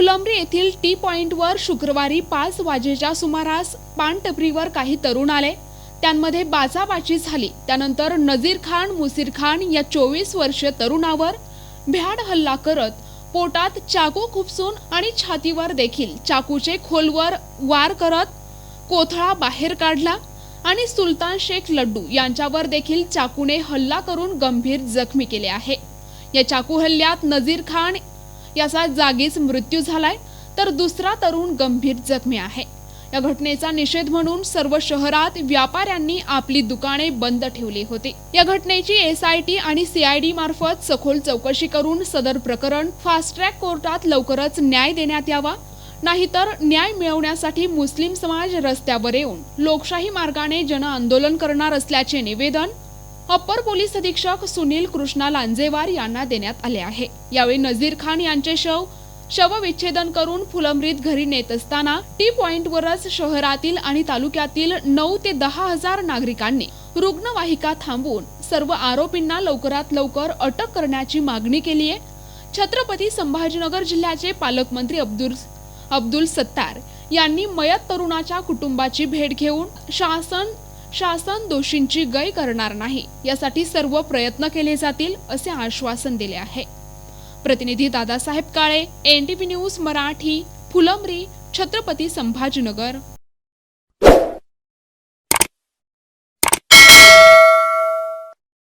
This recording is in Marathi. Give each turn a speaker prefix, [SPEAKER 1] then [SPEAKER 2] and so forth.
[SPEAKER 1] येथील टी पॉइंटवर शुक्रवारी पाच वाजेच्या सुमारास पानटपरीवर काही तरुण आले. त्यांमध्ये बाचाबाची झाली. त्यानंतर नजीर खान मुसीर खान या चोवीस वर्षीय तरुणावर भ्याड हल्ला करत पोटात चाकू खुपसून आणि छातीवर देखील चाकूचे खोलवर वार करत कोथळा बाहेर काढला आणि सुलतान शेख लड्डू यांच्यावर देखील चाकूने हल्ला करून गंभीर जखमी केले आहे. या चाकू हल्ल्यात नजीर खान याचा जागीच मृत्यू झालाय तर दुसरा तरुण गंभीर जखमी आहे. या घटनेचा निषेध म्हणून सर्व शहरात व्यापाऱ्यांनी आपली दुकाने बंद ठेवली होती. या घटनेची एसआयटी आणि सीआयडी मार्फत सखोल चौकशी करून सदर प्रकरण फास्ट ट्रॅक कोर्टात लवकरच न्याय देण्यात यावा नाहीतर न्याय मिळवण्यासाठी मुस्लिम समाज रस्त्यावर येऊन लोकशाही मार्गाने जन आंदोलन करणार असल्याचे निवेदन अप्पर पोलीस अधीक्षक सुनील कृष्णा लांजेवार यांना देण्यात आले आहे. यावेळी नझीर खान यांचे शव शवविच्छेदन करून फुलंब्रीत घरी नेत असताना टी पॉइंटवरच शहरातील आणि तालुक्यातील नऊ ते दहा हजार नागरिकांनी रुग्णवाहिका थांबवून सर्व आरोपींना लवकरात लवकर अटक करण्याची मागणी केली आहे. छत्रपती संभाजीनगर जिल्ह्याचे पालकमंत्री अब्दुल अब्दुल सत्तार यांनी मयत तरुणाच्या कुटुंबाची भेट घेऊन शासन शासन दोषींची गय करणार नाही यासाठी सर्व प्रयत्न केले जातील असे आश्वासन दिले आहे. प्रतिनिधी दादासाहेब काळे एन न्यूज मराठी फुलंब्री छत्रपती संभाजीनगर.